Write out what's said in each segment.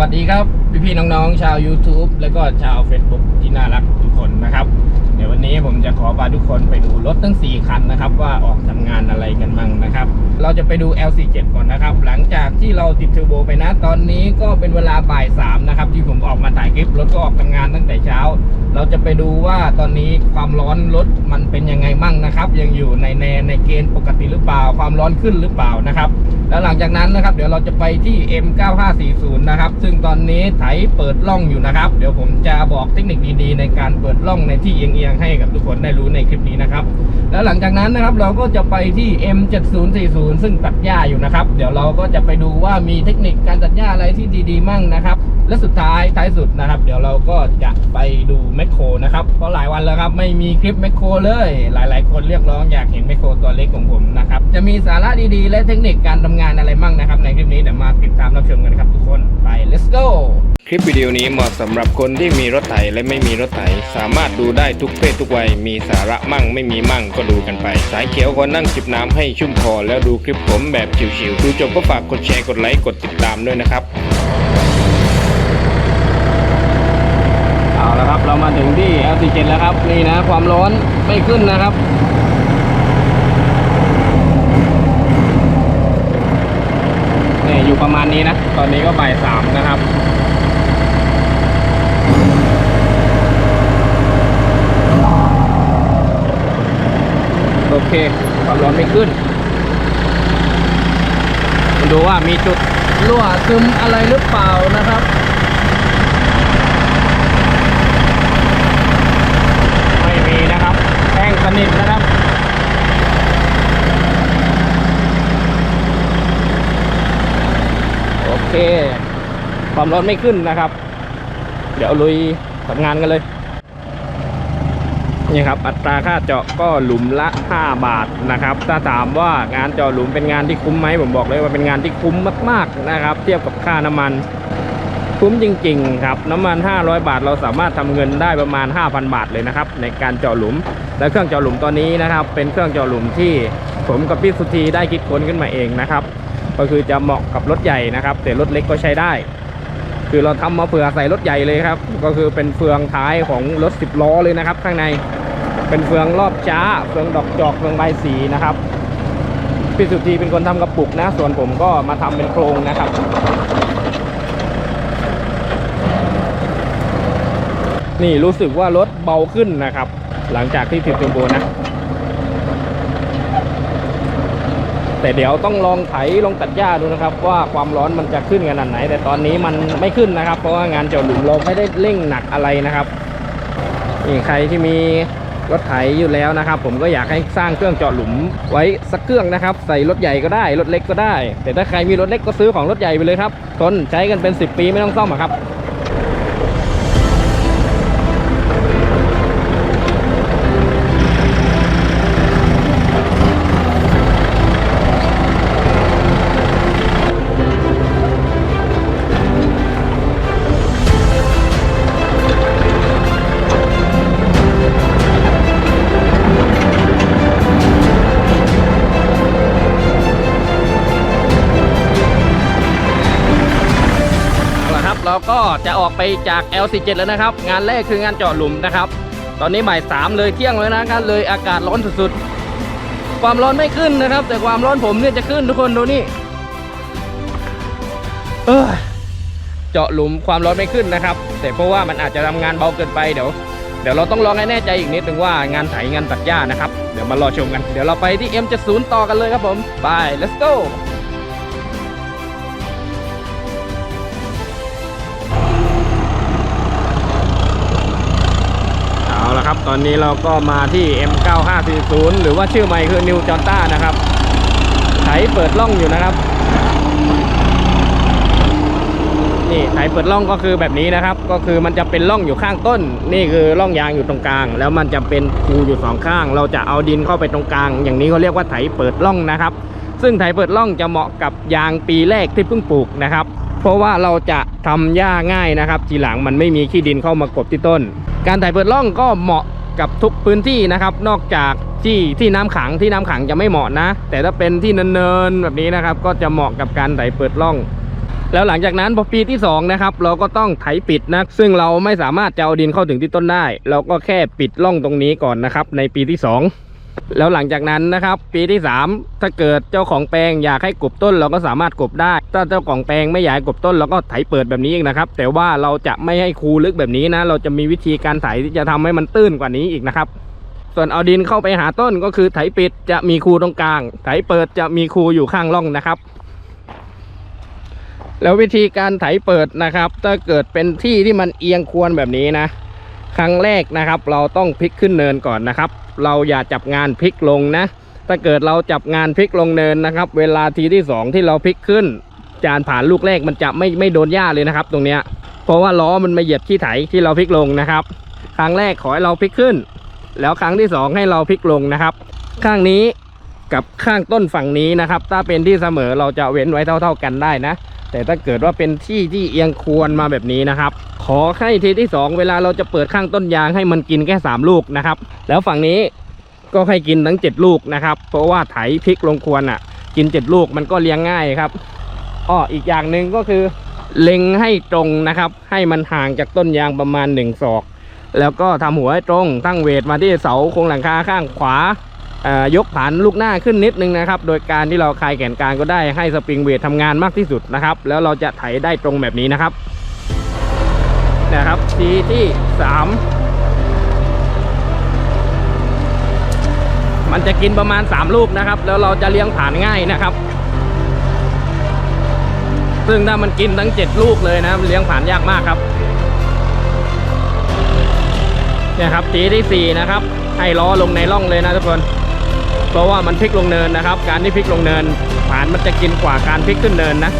วัสดีครับ พี่ๆน้องๆ ชาว YouTube แล้วก็ชาว Facebook ที่น่ารักทุก คนนะครับ เดี๋ยววันนี้ผมจะขอพาทุกคนไปดูรถทั้ง 4 คันนะครับ ว่าออกทำงานอะไรกันมั่งนะครับ เราจะไปดู L47 ก่อนนะครับ หลังจากที่เราติดเทอร์โบไปนะ ตอนนี้ก็เป็นเวลาบ่าย3นะครับที่ผมออกมาถ่ายคลิปรถก็ออกทำงานตั้งแต่เช้า เราจะไปดูว่าตอนนี้ความร้อนรถมันเป็นยังไงมั่งนะครับ ยังอยู่ในในในเกณฑ์ปกติหรือเปล่า ความร้อนขึ้นหรือเปล่านะครับแล้วหลังจากนั้นนะครับ เดี๋ยวเราจะไปที่ M9540 นะครับ ซึ่งตอนนี้ไถเปิดล่องอยู่นะครับ เดี๋ยวผมจะบอกเทคนิคดีๆ ในการเปิดล่องในที่เอียงๆให้กับทุกคนได้รู้ในคลิปนี้นะครับ แล้วหลังจากนั้นนะครับเราก็จะไปที่ M7040 ซึ่งตัดหญ้าอยู่นะครับ เดี๋ยวเราก็จะไปดูว่ามีเทคนิคการตัดหญ้าอะไรที่ดีๆมั่งนะครับ และสุดท้ายท้ายสุดนะครับ เดี๋ยวเราก็จะไปดูแมคโครนะครับเพราะหลายวันแล้วครับไม่มีคลิปแมคโครเลย หลาย ๆ คนเรียกร้องอยากเห็นแมคโครตัวเล็กของผมนะครับจะมีสาระดีๆ และเทคนิคการทำงานอะไรมั่งนะครับ ในคลิปนี้เดี๋ยวมาติดตามรับชมกันครับทุกคนไป let's go คลิปวิดีโอนี้เหมาะสำหรับคนที่มีรถไถและไม่มีรถไถสามารถดูได้ทุกเพศทุกวัยมีสาระมั่งไม่มีมั่งก็ดูกันไป สายเขียวก็นั่งจิบน้ำให้ชุ่มคอแล้วดูคลิปผมแบบชิวๆดูจบก็ฝากกดแชร์กดไลค์กดติดตามด้วยนะครับ เอาละครับเรา มาถึงที่ L47 แล้วครับ นี่นะ ความร้อนไม่ขึ้นนะครับนี่อยู่ประมาณนี้นะ ตอนนี้ก็บ่ายสามนะครับโอเค ความร้อนไม่ขึ้นดูว่ามีจุดรั่วซึมอะไรหรือเปล่านะครับ ไม่มีนะครับแห้งส นิทนะครับโอเค ความร้อนไม่ขึ้นนะครับ เดี๋ยวลุยทำงานกันเลยนี่ครับอัตราค่าเจาะก็หลุมละ 5 บาทนะครับ ถ้าถามว่างานเจาะหลุมเป็นงานที่คุ้มไหมผมบอกเลยว่าเป็นงานที่คุ้มมาก ๆนะครับ เทียบกับค่าน้ำมัน คุ้มจริง ๆ ครับ น้ำมัน 500 บาทเราสามารถทำเงินได้ประมาณ 5,000 บาทเลยนะครับ ในการเจาะหลุม และเครื่องเจาะหลุมตัวนี้นะครับ เป็นเครื่องเจาะหลุมที่ผมกับพี่สุธีได้คิดค้นขึ้นมาเองนะครับ ก็คือจะเหมาะกับรถใหญ่นะครับ แต่รถเล็กก็ใช้ได้ คือเราทำมาเผื่อใส่รถใหญ่เลยครับ ก็คือเป็นเฟืองท้ายของรถ 10 ล้อเลยนะครับ ข้างในเป็นเฟืองรอบช้า เฟืองดอกจอก เฟืองใบสีนะครับพี่สุธีเป็นคนทำกระปุกนะ ส่วนผมก็มาทำเป็นโครงนะครับ นี่รู้สึกว่ารถเบาขึ้นนะครับ หลังจากที่ติดเทอร์โบนะ แต่เดี๋ยวต้องลองไถลองตัดหญ้าดูนะครับ ว่าความร้อนมันจะขึ้นขนาดไหน แต่ตอนนี้มันไม่ขึ้นนะครับ เพราะว่างานเจาะหลุมเราไม่ได้เร่งหนักอะไรนะครับนี่ใครที่มีรถไถอยู่แล้วนะครับ ผมก็อยากให้สร้างเครื่องเจาะหลุมไว้สักเครื่องนะครับ ใส่รถใหญ่ก็ได้รถเล็กก็ได้ แต่ถ้าใครมีรถเล็กก็ซื้อของรถใหญ่ไปเลยครับทนใช้กันเป็น 10 ปีไม่ต้องซ่อมอะครับ จะออกไปจาก L47 แล้วนะครับ งานแรกคืองานเจาะหลุมนะครับ ตอนนี้บ่ายสามเลยเที่ยงเลยนะครับเลยอากาศร้อนสุดๆ ความร้อนไม่ขึ้นนะครับ แต่ความร้อนผมเนี่ยจะขึ้นทุกคนดูนี่เอยเจาะหลุมความร้อนไม่ขึ้นนะครับ แต่เพราะว่ามันอาจจะทำงานเบาเกินไปเดี๋ยวเดี๋ยวเราต้องลองให้แน่ใจอีกนิดนึงว่างานไถงานตัดหญ้านะครับ เดี๋ยวมารอชมกัน เดี๋ยวเราไปที่ M70 ต่อกันเลยครับผม ไป let's go ตอนนี้เราก็มาที่ M9540 หรือว่าชื่อใหม่คือ New Jota นะครับไถเปิดล่องอยู่นะครับ นี่ไถเปิดล่องก็คือแบบนี้นะครับ ก็คือมันจะเป็นล่องอยู่ข้างต้น นี่คือล่องยางอยู่ตรงกลาง แล้วมันจะเป็นคูอยู่สองข้าง เราจะเอาดินเข้าไปตรงกลาง อย่างนี้เขาเรียกว่าไถเปิดล่องนะครับ ซึ่งไถเปิดล่องจะเหมาะกับยางปีแรกที่เพิ่งปลูกนะครับเพราะว่าเราจะทำหญ้าง่ายนะครับ ทีหลังมันไม่มีขี้ดินเข้ามากบที่ต้น การไถเปิดล่องก็เหมาะ กับทุกพื้นที่นะครับ นอกจากที่ที่น้ำขังที่น้ำขังจะไม่เหมาะนะ แต่ถ้าเป็นที่เนินๆแบบนี้นะครับ ก็จะเหมาะกับการไถเปิดร่อง แล้วหลังจากนั้นพอปีที่สองนะครับเราก็ต้องไถปิดนะซึ่งเราไม่สามารถจะเอาดินเข้าถึงที่ต้นได้ เราก็แค่ปิดร่องตรงนี้ก่อนนะครับ ในปีที่สอง แล้วหลังจากนั้นนะครับ ปีที่สามถ้าเกิดเจ้าของแปลงอยากให้กบต้นเราก็สามารถกบได้ ถ้าเจ้าของแปลงไม่อยากกบต้นเราก็ไถเปิดแบบนี้เองนะครับ แต่ว่าเราจะไม่ให้คูลึกแบบนี้นะ เราจะมีวิธีการไถที่จะทำให้มันตื้นกว่านี้อีกนะครับ ส่วนเอาดินเข้าไปหาต้นก็คือไถปิดจะมีคูตรงกลาง ไถเปิดจะมีคูอยู่ข้างร่องนะครับแล้ววิธีการไถเปิดนะครับ ถ้าเกิดเป็นที่ที่มันเอียงควรแบบนี้นะ ครั้งแรกนะครับ เราต้องพลิกขึ้นเนินก่อนนะครับ เราอย่าจับงานพลิกลงนะ ถ้าเกิดเราจับงานพลิกลงเนินนะครับ เวลาทีที่สองที่เราพลิกขึ้น จานผ่านลูกแรกมันจะไม่ไม่โดนหญ้าเลยนะครับ ตรงเนี้ยเพราะว่าล้อมันมาเหยียบที่ไถที่เราพลิกลงนะครับ ครั้งแรกขอให้เราพลิกขึ้น แล้วครั้งที่สองให้เราพลิกลงนะครับ ข้างนี้กับข้างต้นฝั่งนี้นะครับ ถ้าเป็นที่เสมอเราจะเว้นไว้เท่า ๆกันได้นะ แต่ถ้าเกิดว่าเป็นที่ที่เอียงควรมาแบบนี้นะครับ ขอให้ทีที่สองเวลาเราจะเปิดข้างต้นยางให้มันกินแค่สามลูกนะครับ แล้วฝั่งนี้ก็ให้กินทั้งเจ็ดลูกนะครับ เพราะว่าไถพริกลงควรอะ กินเจ็ดลูกมันก็เลี้ยงง่ายครับอ้ออีกอย่างหนึ่งก็คือ เล็งให้ตรงนะครับ ให้มันห่างจากต้นยางประมาณหนึ่งศอก แล้วก็ทำหัวให้ตรงตั้งเวทมาที่เสาโครงหลังคาข้างขวา ยกฐานลูกหน้าขึ้นนิดนึงนะครับ โดยการที่เราคลายแขนกลางก็ได้ให้สปริงเวททำงานมากที่สุดนะครับ แล้วเราจะไถได้ตรงแบบนี้นะครับนะครับทีที่สามมันจะกินประมาณ 3 ลูกนะครับ แล้วเราจะเลี้ยงผ่านง่ายนะครับ ซึ่งถ้ามันกินทั้ง 7 ลูกเลยนะเลี้ยงผ่านยากมากครับเนี่ยครับทีที่สี่นะครับ ให้ล้อลงในร่องเลยนะทุกคน เพราะว่ามันพลิกลงเนินนะครับ การที่พลิกลงเนินผ่านมันจะกินกว่าการพลิกขึ้นเนินนะ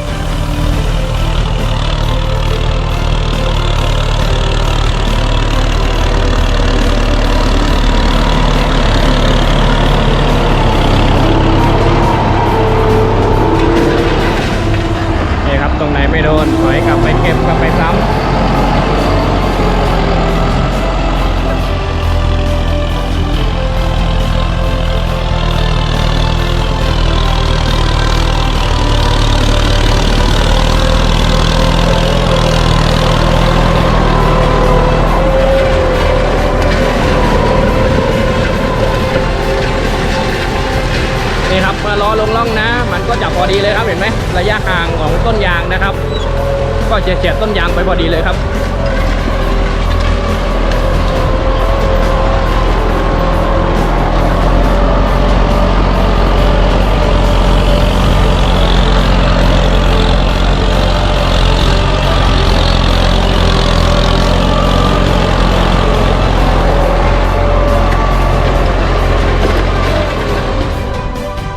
็จะเฉียดต้นยางไปพอดีเลยครับ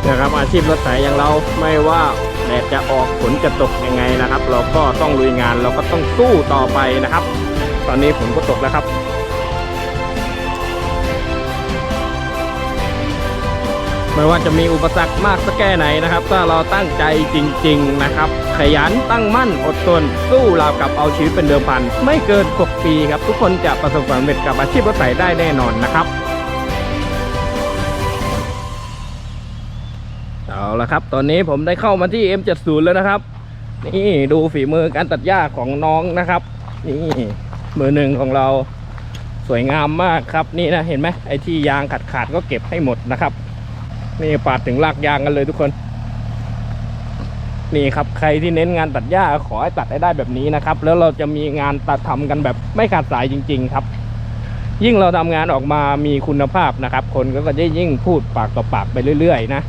นะครับอาชีพรถไถอย่างเราไม่ว่าแดดจะออกฝนจะตกยังไง ก็ต้องลุยงานเราก็ต้องสู้ต่อไปนะครับ ตอนนี้ฝนก็ตกแล้วครับไม่ว่าจะมีอุปสรรคมากสักแค่ไหนนะครับ ถ้าเราตั้งใจจริง ๆนะครับ ขยันตั้งมั่นอดทนสู้ราวกับเอาชีวิตเป็นเดิมพัน ไม่เกิน 6 ปีครับ ทุกคนจะประสบความสำเร็จกับอาชีพรถไถได้แน่นอนนะครับเอาละครับ ตอนนี้ผมได้เข้ามาที่ M70 แล้วนะครับ นี่ดูฝีมือการตัดหญ้าของน้องนะครับ นี่มือหนึ่งของเราสวยงามมากครับนี่นะเห็นไหมไอ้ที่ยางขาดขาดก็เก็บให้หมดนะครับ นี่ปาดถึงรากยางกันเลยทุกคน นี่ครับใครที่เน้นงานตัดหญ้าขอให้ตัดให้ได้แบบนี้นะครับ แล้วเราจะมีงานตัดทำกันแบบไม่ขาดสายจริง ๆ ครับ ยิ่งเราทำงานออกมามีคุณภาพนะครับ คนก็จะยิ่งพูดปากต่อปากไปเรื่อย ๆ นะ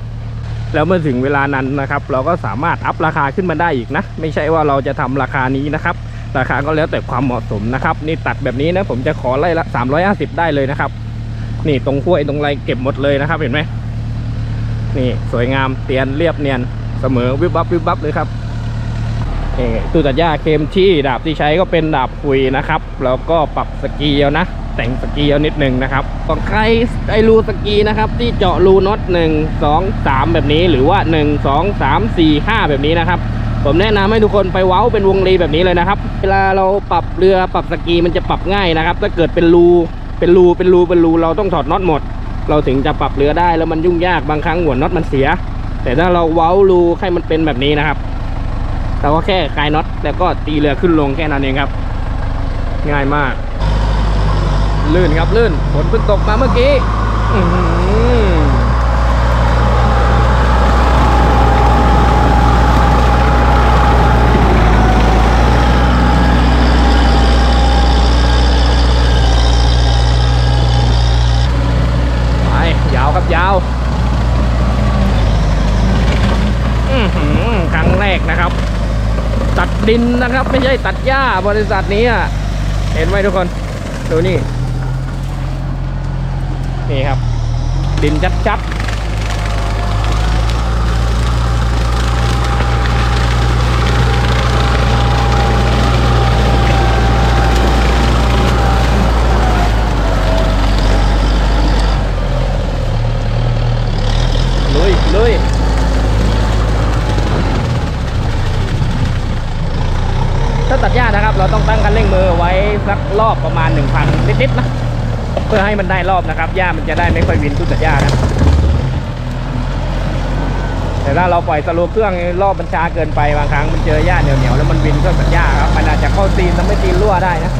แล้วเมื่อถึงเวลานั้นนะครับ เราก็สามารถอัพราคาขึ้นมาได้อีกนะ ไม่ใช่ว่าเราจะทำราคานี้นะครับ ราคาก็แล้วแต่ความเหมาะสมนะครับนี่ตัดแบบนี้นะผมจะขอไล่ละ350 ได้เลยนะครับ นี่ตรงห้วตรงไรเก็บหมดเลยนะครับ เห็นไหมนี่สวยงามเตียนเรียบเนียนเสมอวิบวับวิบวับเลยครับตู้ตัดหญ้าเคมที่ดาบที่ใช้ก็เป็นดาบคุยนะครับ แล้วก็ปรับสกีเอานะ แต่งสกีเอานิดนึงนะครับของใครไอรูสกีนะครับ ที่เจาะรูน็อตหนึ่งสองสามแบบนี้หรือว่าหนึ่งสองสามสี่ห้าแบบนี้นะครับ ผมแนะนำให้ทุกคนไปเว้าเป็นวงรีแบบนี้เลยนะครับ เวลาเราปรับเรือปรับสกีมันจะปรับง่ายนะครับ ถ้าเกิดเป็นรูเป็นรูเป็นรูเป็นรูเราต้องถอดน็อตหมด เราถึงจะปรับเรือได้แล้วมันยุ่งยากบางครั้งหัวน็อตมันเสีย แต่ถ้าเราเว้ารูให้มันเป็นแบบนี้นะครับเราก็แค่คลายน็อตแล้วก็ตีเรือขึ้นลงแค่นั้นเองครับ ง่ายมาก ลื่นครับลื่นฝนเพิ่งตกมาเมื่อกี้ไปยาวครับยาวครั้งแรกนะครับ ตัดดินนะครับ ไม่ใช่ตัดหญ้าบริษัทนี้อะเห็นไหมทุกคน ดูนี่ นี่ครับ ดินชัดๆลุยลุยถ้าตัดหญ้านะครับ เราต้องตั้งคันเร่งมือไว้สักรอบประมาณ 1,000 นิดๆนะ เพื่อให้มันได้รอบนะครับหญ้ามันจะได้ไม่ค่อยวินทุกตัดหญ้านะแต่ถ้าเราปล่อยสโลเครื่องรอบมันช้าเกินไปบางครั้งมันเจอหญ้าเหนียวๆแล้วมันวินเครื่องตัดหญ้าครับมันอาจจะเข้าซีนทำให้ซีนรั่วได้นะ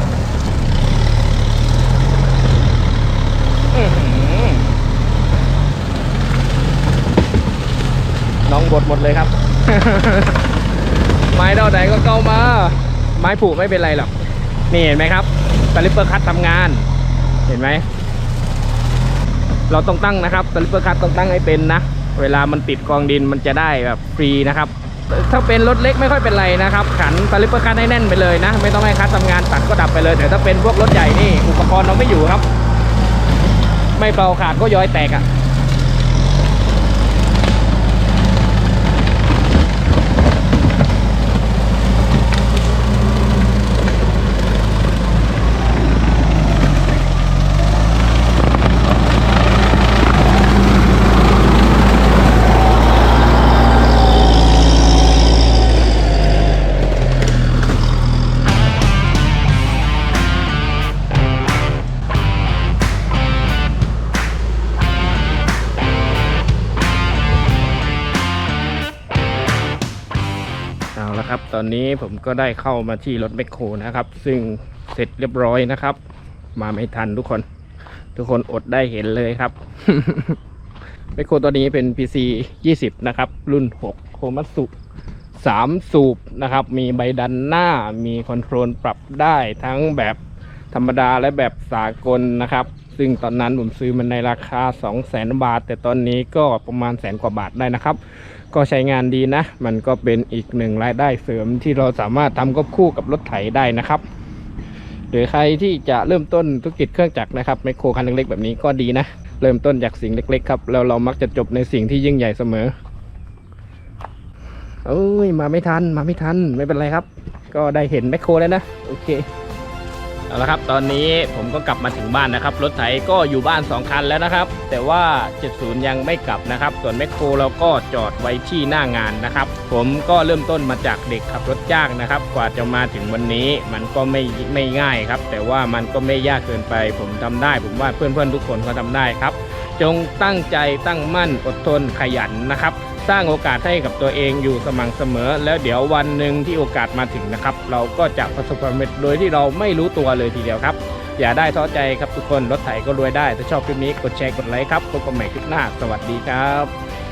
น้องบดหมดเลยครับ ไม้เท่าไหนก็เกามา ไม้ผูกไม่เป็นไรหรอก นี่เห็นไหมครับสลิปเปอร์คัตทำงาน เห็นไหม เราต้องตั้งนะครับสลิปเปอร์คัตต้องตั้งให้เป็นนะ เวลามันติดกองดินมันจะได้แบบฟรีนะครับ ถ้าเป็นรถเล็กไม่ค่อยเป็นไรนะครับ ขันสลิปเปอร์คัตให้แน่นไปเลยนะ ไม่ต้องให้คัตทำงานตัดก็ดับไปเลย แต่ถ้าเป็นพวกรถใหญ่นี่อุปกรณ์เราไม่อยู่ครับ ไม่เป่าขาดก็ย้อยแตกอะ่ะ ตอนนี้ผมก็ได้เข้ามาที่รถแมคโครนะครับ ซึ่งเสร็จเรียบร้อยนะครับ มาไม่ทันทุกคน ทุกคนอดได้เห็นเลยครับแมคโครตัวนี้เป็น PC 20 นะครับ รุ่น 6 โคมัตสุ3สูบนะครับ มีใบดันหน้า มีคอนโทรลปรับได้ทั้งแบบธรรมดาและแบบสากลนะครับ ซึ่งตอนนั้นผมซื้อมันในราคา 200,000 บาท แต่ตอนนี้ก็ประมาณแสนกว่าบาทได้นะครับ ก็ใช้งานดีนะ มันก็เป็นอีกหนึ่งรายได้เสริมที่เราสามารถทำควบคู่กับรถไถได้นะครับ หรือใครที่จะเริ่มต้นธุรกิจเครื่องจักรนะครับไมโครคันเล็กๆแบบนี้ก็ดีนะ เริ่มต้นจากสิ่งเล็ก ๆ ครับ แล้วเรามักจะจบในสิ่งที่ยิ่งใหญ่เสมอเอ้ยมาไม่ทันมาไม่ทันไม่เป็นไรครับ ก็ได้เห็นแมคโครแล้วนะ โอเค เอาละครับ ตอนนี้ผมก็กลับมาถึงบ้านนะครับ รถไถก็อยู่บ้าน 2 คันแล้วนะครับ แต่ว่า 70 ยังไม่กลับนะครับ ส่วนแมคโครเราก็จอดไว้ที่หน้างานนะครับ ผมก็เริ่มต้นมาจากเด็กขับรถจ้างนะครับ กว่าจะมาถึงวันนี้มันก็ไม่ไม่ง่ายครับ แต่ว่ามันก็ไม่ยากเกินไป ผมทำได้ ผมว่าเพื่อนๆทุกคนเขาทำได้ครับ จงตั้งใจตั้งมั่นอดทนขยันนะครับ สร้างโอกาสให้กับตัวเองอยู่สม่ำเสมอ แล้วเดี๋ยววันหนึ่งที่โอกาสมาถึงนะครับ เราก็จะประสบความสำเร็จโดยที่เราไม่รู้ตัวเลยทีเดียวครับ อย่าได้ท้อใจครับทุกคนรถไถก็รวยได้ ถ้าชอบคลิปนี้กดแชร์กดไลค์ครับพบกันใหม่คลิปหน้า สวัสดีครับ